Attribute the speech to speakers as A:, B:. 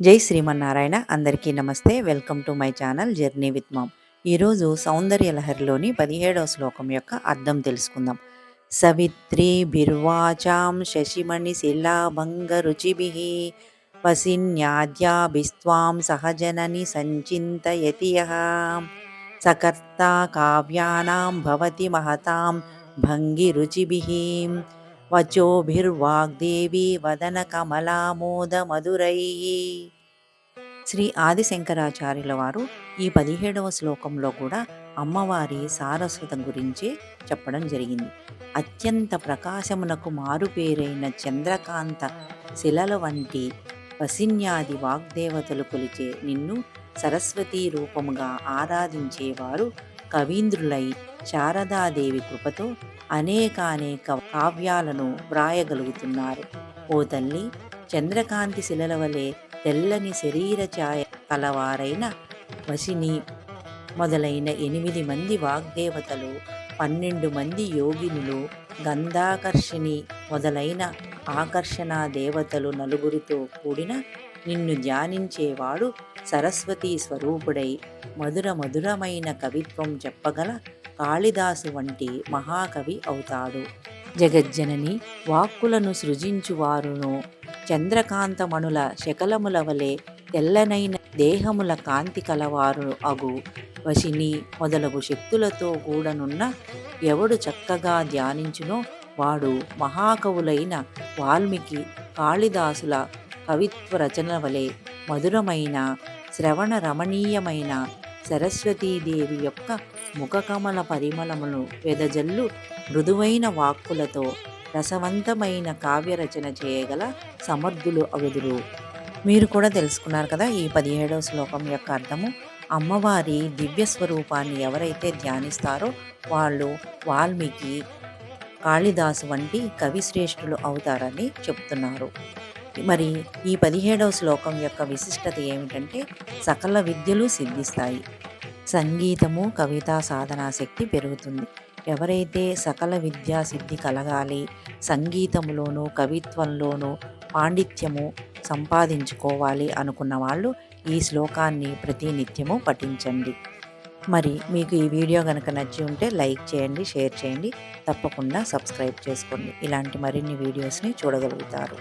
A: జై శ్రీమన్నారాయణ. అందరికీ నమస్తే. Welcome to my channel journey with mom. ఈరోజు సౌందర్య లహరిలోని పదిహేడవ శ్లోకం యొక్క అర్థం తెలుసుకుందాం. సవిత్రి బిర్వాచాం శశిమణి శిలాభంగ రుచిభి వసిన్యాద్యాభిస్వాం సహజనని సంచింతయతియ సకర్త కావ్యానాం భవతి మహతాం భంగి రుచిభి. వచోభిర్వాగ్దేవి వదన కమలామోద మధురై శ్రీ ఆదిశంకరాచార్యుల వారు ఈ పదిహేడవ శ్లోకంలో కూడా అమ్మవారి సారస్వత గురించి చెప్పడం జరిగింది. అత్యంత ప్రకాశమునకు మారుపేరైన చంద్రకాంత శిలల వంటి వసిన్యాది వాగ్దేవతలు కొలిచే నిన్ను సరస్వతీ రూపముగా ఆరాధించేవారు కవీంద్రులై శారదాదేవి కృపతో అనేకానేక కావ్యాలను వ్రాయగలుగుతున్నారు. ఓ తల్లి చంద్రకాంతి శిలల వలె తెల్లని శరీర ఛాయ కలవారైన వశిని మొదలైన ఎనిమిది మంది వాగ్దేవతలు పన్నెండు మంది యోగినులు గంధాకర్షిణి మొదలైన ఆకర్షణ దేవతలు నలుగురితో కూడిన నిన్ను ధ్యానించేవాడు సరస్వతీ స్వరూపుడై మధుర మధురమైన కవిత్వం చెప్పగల కాళిదాసు వంటి మహాకవి అవుతాడు. జగజ్జనని వాక్కులను సృజించువారును చంద్రకాంతమణుల శకలముల వలె తెల్లనైన దేహముల కాంతి కలవారు అగు. వశిని మొదలగు శక్తులతో కూడనున్న ఎవడు చక్కగా ధ్యానించునో వాడు మహాకవులైన వాల్మీకి కాళిదాసుల కవిత్వ రచన వలె మధురమైన శ్రవణ రమణీయమైన సరస్వతీదేవి యొక్క ముఖకమల పరిమళమును వెదజల్లు మృదువైన వాక్కులతో రసవంతమైన కావ్యరచన చేయగల సమర్థులు అగుదురు మీరు కూడా తెలుసుకున్నారు కదా ఈ పదిహేడవ శ్లోకం యొక్క అర్థము. అమ్మవారి దివ్య స్వరూపాన్ని ఎవరైతే ధ్యానిస్తారో వాళ్ళు వాల్మీకి కాళిదాసు వంటి కవిశ్రేష్ఠులు అవుతారని చెప్తున్నారు. మరి ఈ పదిహేడవ శ్లోకం యొక్క విశిష్టత ఏమిటంటే సకల విద్యలు సిద్ధిస్తాయి. సంగీతము కవితా సాధనా శక్తి పెరుగుతుంది. ఎవరైతే సకల విద్యా సిద్ధి కలగాలి సంగీతంలోనూ కవిత్వంలోనూ పాండిత్యము సంపాదించుకోవాలి అనుకున్న వాళ్ళు ఈ శ్లోకాన్ని ప్రతినిత్యము పఠించండి. మరి మీకు ఈ వీడియో కనుక నచ్చి ఉంటే లైక్ చేయండి షేర్ చేయండి తప్పకుండా సబ్స్క్రైబ్ చేసుకోండి. ఇలాంటి మరిన్ని వీడియోస్ని చూడగలుగుతారు.